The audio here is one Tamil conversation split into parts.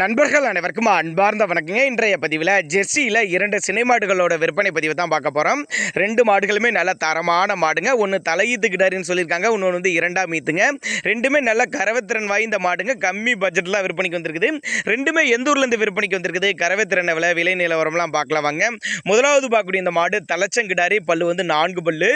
நண்பர்கள் அனைவருக்கும் அன்பார்ந்த வணக்கங்க. இன்றைய பதிவில் ஜெர்சியில் இரண்டு சினை மாடுகளோட விற்பனை பதிவு தான் பார்க்க போகிறோம் ரெண்டு மாடுகளுமே நல்ல தரமான மாடுங்க. ஒன்று தலையீத்து கிடாரின்னு சொல்லியிருக்காங்க. இன்னொன்று வந்து இரண்டாம் மீத்துங்க. ரெண்டுமே நல்ல கரவத்திறன் வாய்ந்த மாடுங்க. கம்மி பட்ஜெட்டில் விற்பனைக்கு வந்திருக்குது. ரெண்டுமே எந்த ஊர்லேருந்து விற்பனைக்கு வந்திருக்குது? கரவத்திறனை விலை விலை நிலவரம்லாம் பார்க்கலாம் வாங்க. முதலாவது பார்க்கக்கூடிய இந்த மாடு தலைச்சங்கிடாரி பல்லு வந்து நான்கு பல்லு.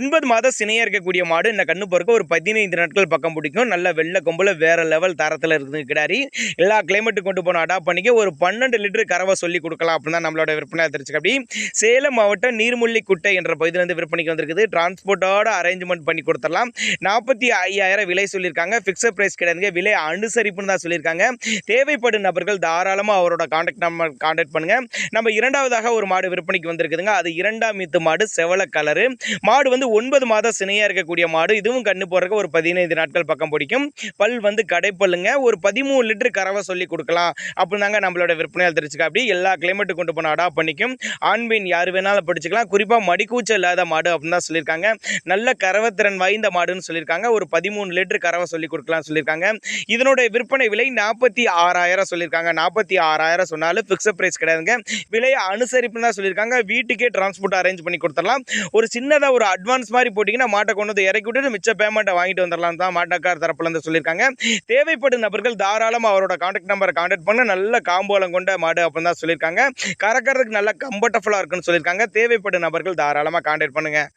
ஒன்பது மாதம் சினையாக இருக்கக்கூடிய மாடு. இந்த கண்ணு பொறுக்க ஒரு பதினைந்து நாட்கள் பக்கம் பிடிக்கும். நல்ல வெள்ளை கொம்பில் வேறு லெவல் தரத்தில் இருக்குது கிடாரி. எல்லா கிளைமேட்டுக்கு கொண்டு போன அடாப்ட் பண்ணிக்க ஒரு பன்னெண்டு லிட்டர் கறவை சொல்லி கொடுக்கலாம் அப்படின்னு தான் நம்மளோட விற்பனை தெரிஞ்சுக்க அப்படி. சேலம் மாவட்டம் நீர்முள்ளி குட்டை என்ற பகுதியிலேருந்து விற்பனைக்கு வந்திருக்குது. டிரான்ஸ்போர்ட்டோட அரேஞ்ச்மெண்ட் பண்ணி கொடுத்துடலாம். நாற்பத்தி ஐயாயிரம் விலை சொல்லியிருக்காங்க. ஃபிக்ஸட் ப்ரைஸ் கிடையாதுங்க. விலை அனுசரிப்புன்னு தான் சொல்லியிருக்காங்க. தேவைப்படும் நபர்கள் தாராளமாக அவரோட காண்டாக்ட் நம்பர் காண்டாக்ட் பண்ணுங்க. நம்ம இரண்டாவதாக ஒரு மாடு விற்பனைக்கு வந்திருக்குதுங்க. அது இரண்டாம் மீத்து மாடு செவல கலரு மாடு வந்து ஒன்பது மாதம் சினையாக இருக்கக்கூடிய மாடு. இதுவும் கண்ணு போடுறதுக்கு ஒரு பதினைந்து நாட்கள் பக்கம் பிடிக்கும். பல் வந்து கடைப்பல்லுங்க. ஒரு பதிமூணு லிட்டர் கறவை சொல்லி கொடுக்கலாம். இருக்கலாம் தாங்க நம்மளோட விற்பனையால் தெரிஞ்சுக்க. அப்படி எல்லா கிளைமேட்டு கொண்டு போன அடாப்ட் பண்ணிக்கும். ஆண்மீன் யார் வேணாலும் படிச்சுக்கலாம். குறிப்பாக மடிக்கூச்சல் இல்லாத மாடு அப்படின்னு தான் சொல்லியிருக்காங்க. நல்ல கரவத்திறன் வாய்ந்த மாடுன்னு சொல்லியிருக்காங்க. ஒரு பதிமூணு லிட்டர் கறவை சொல்லி கொடுக்கலாம் சொல்லியிருக்காங்க. இதனுடைய விற்பனை விலை நாற்பத்தி ஆறாயிரம் சொல்லியிருக்காங்க. நாற்பத்தி ஆறாயிரம் சொன்னாலும் ஃபிக்ஸட் ப்ரைஸ் கிடையாதுங்க. விலையை அனுசரிப்புன்னு தான் சொல்லியிருக்காங்க. வீட்டுக்கே டிரான்ஸ்போர்ட் அரேஞ்ச் பண்ணி கொடுத்துடலாம். ஒரு சின்னதாக ஒரு அட்வான்ஸ் மாதிரி போட்டிங்கன்னா மாட்டை கொண்டு வந்து இறக்கி விட்டுட்டு மிச்ச பேமெண்ட்டை வாங்கிட்டு வந்துடலாம் தான் மாட்டக்கார் தரப்புலேருந்து சொல்லியிருக்காங்க. தேவைப்படும் நபர்கள் தாராளமாக அவரோட காண்டாக்ட் நம்பரை காண்டாக்ட் பண்ண. நல்ல காம்போலம் கொண்ட மாடு அப்படின்னு தான் சொல்லியிருக்காங்க. கறக்கிறதுக்கு நல்ல கம்ஃபர்டபுளாக இருக்குன்னு சொல்லியிருக்காங்க. தேவைப்படும் நபர்கள் தாராளமாக காண்டாக்ட் பண்ணுங்கள்